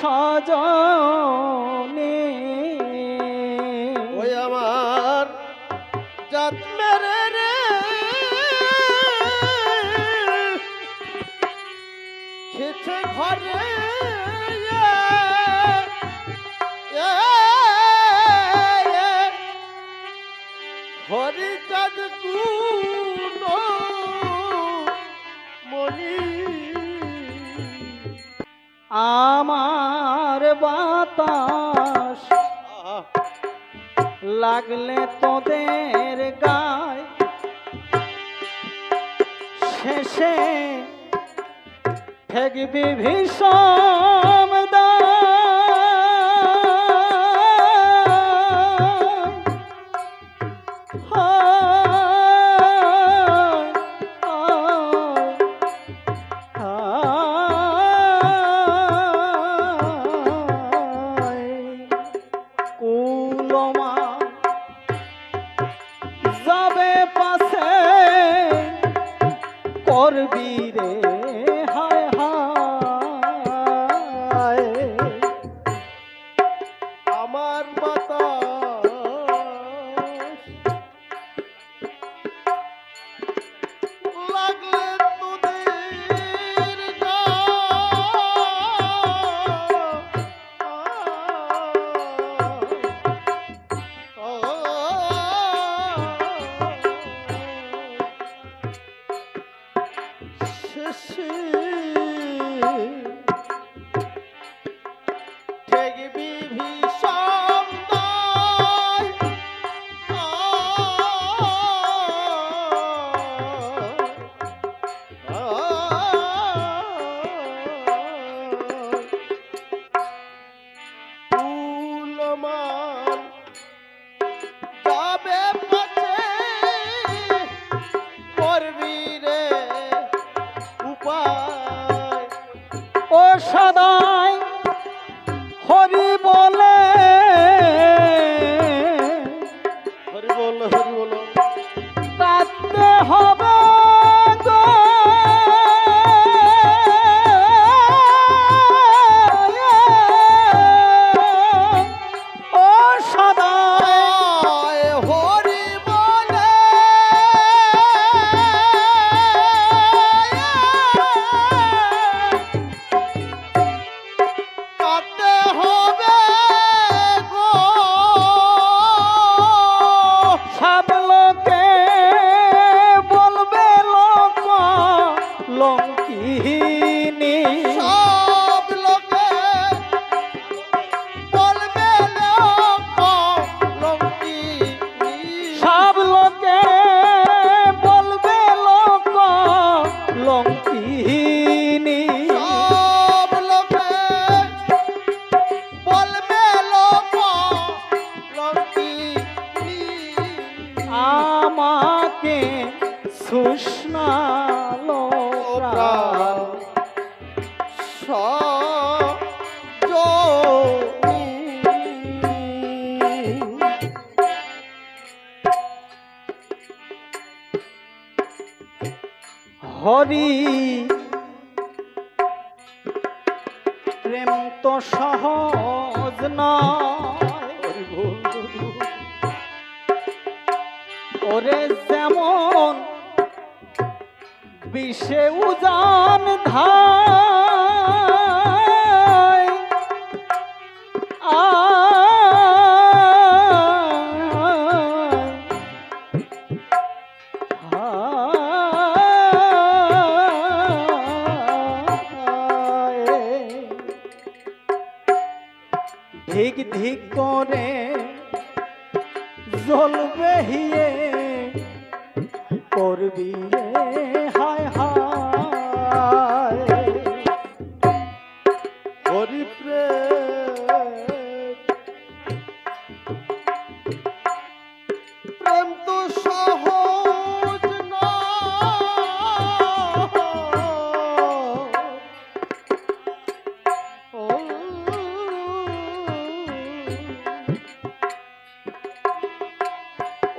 সজনে। ওই আমার জন্মের রে। খেছে ঘরে হরিচাঁদ কুনো মনি। আ বাস লাগলে তোদের গায় শেষে ঠেকবি ভীষণ দা মা আমাকে সুষ্ণালো প্রাণ হরি সে উজান ধায় ধিক ধিক করে জ্বলবে হিয়ে করবি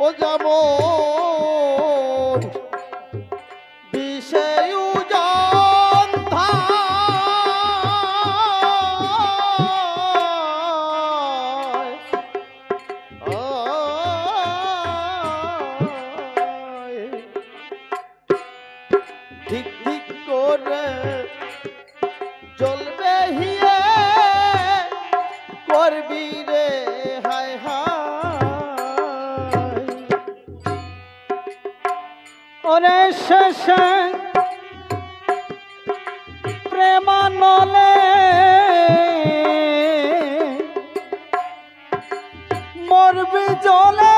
ও যাবো ওরে শেষে প্রেমানলে মরবি জলে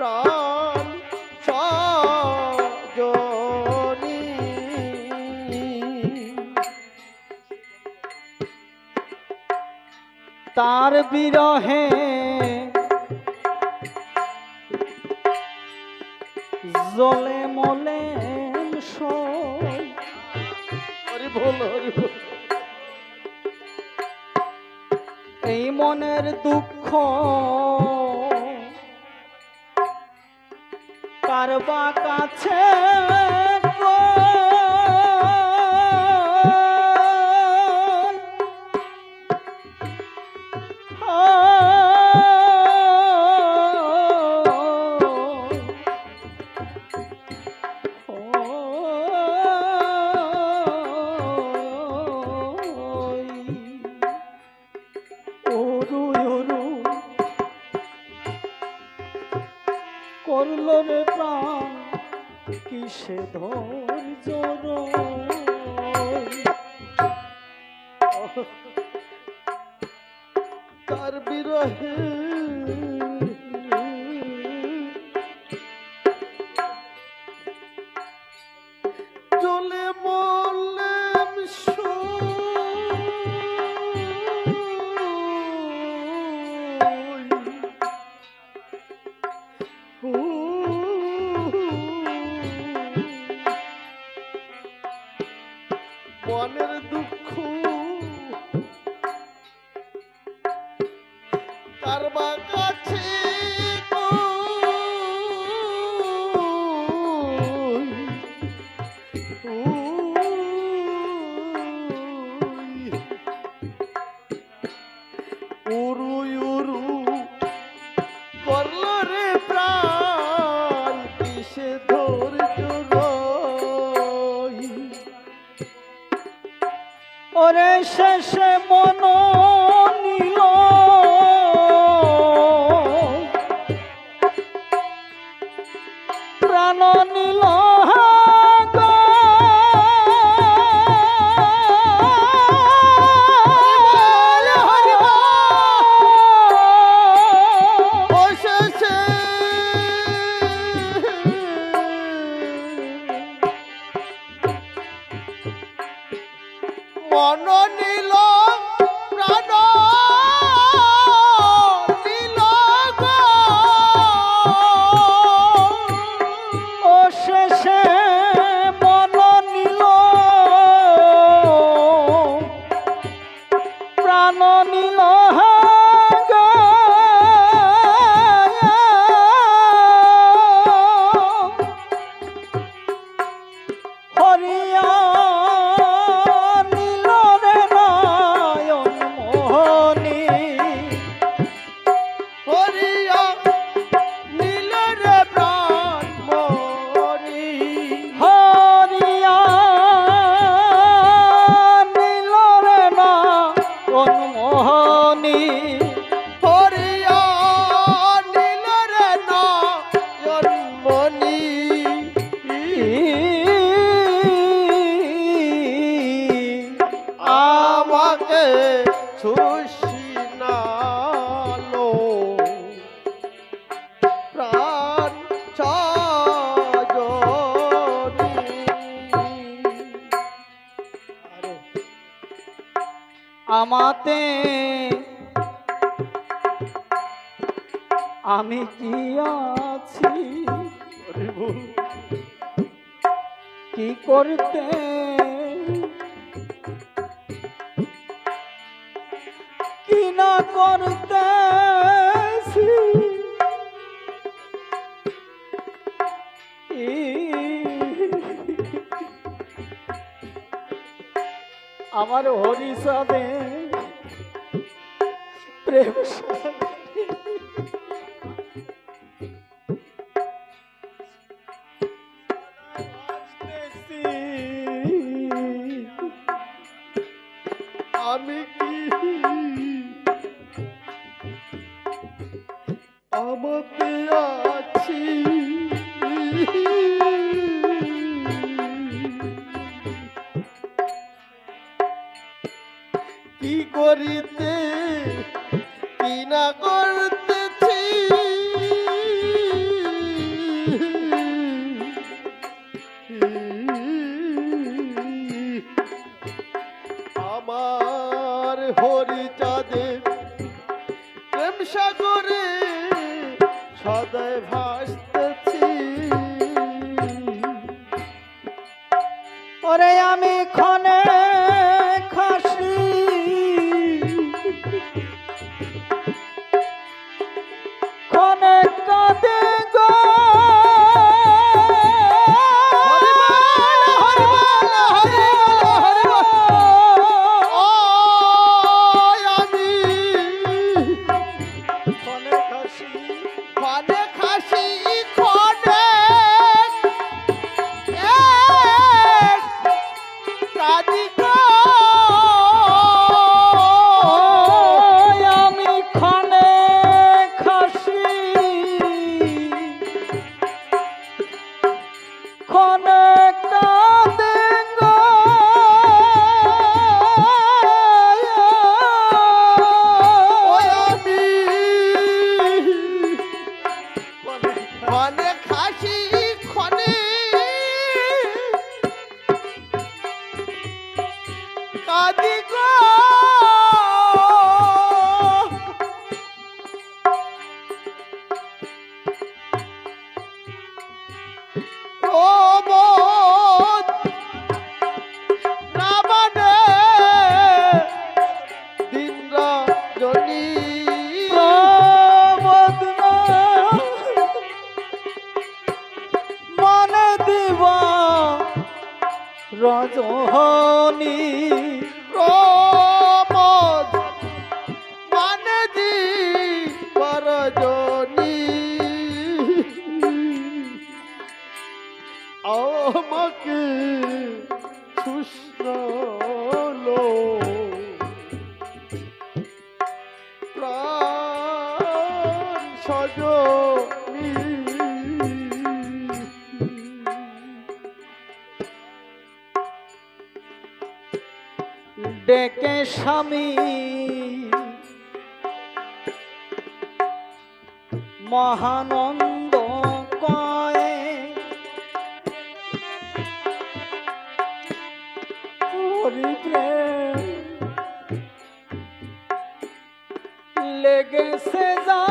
প্রাণ সজনী। তার বিরহে জলে মলে এই মনের দুঃখ কার বা কাছে চলে মন 深深 আমি কি আছি? কি করতে? কি না করতে আমার হরিষাদে প্রেম আমি কি? আমাতে আছি। কি করিতে কি না করতে এখন ডেকে স্বামী। মহানন্দ কয়ে লেগেছে যা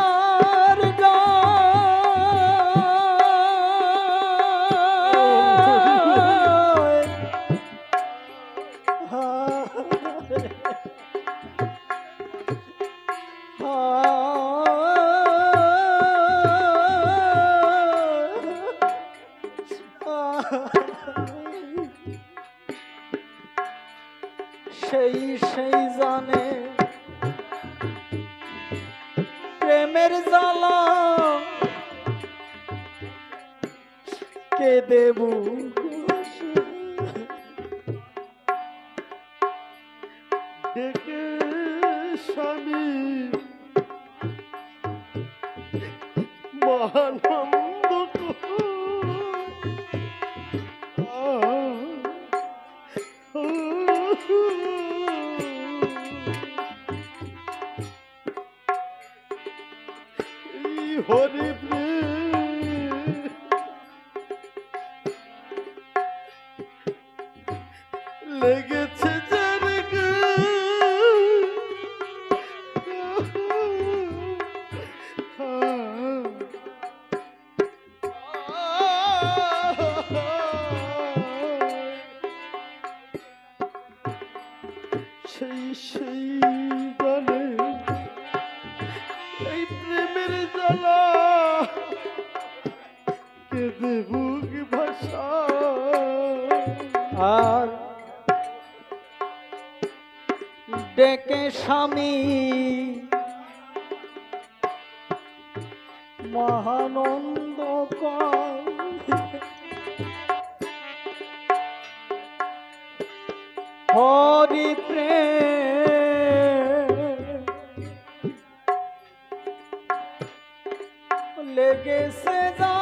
সেই সেই জানে প্রেমের জালা কে দেবু? হরি হৃদি ভাষা আর ডেকে স্বামী মহানন্দ হরি প্রেম লেগেছে যা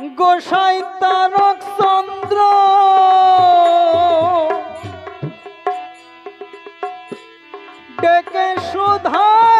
গোসাই তারক চন্দ্র। ডেকে সুধা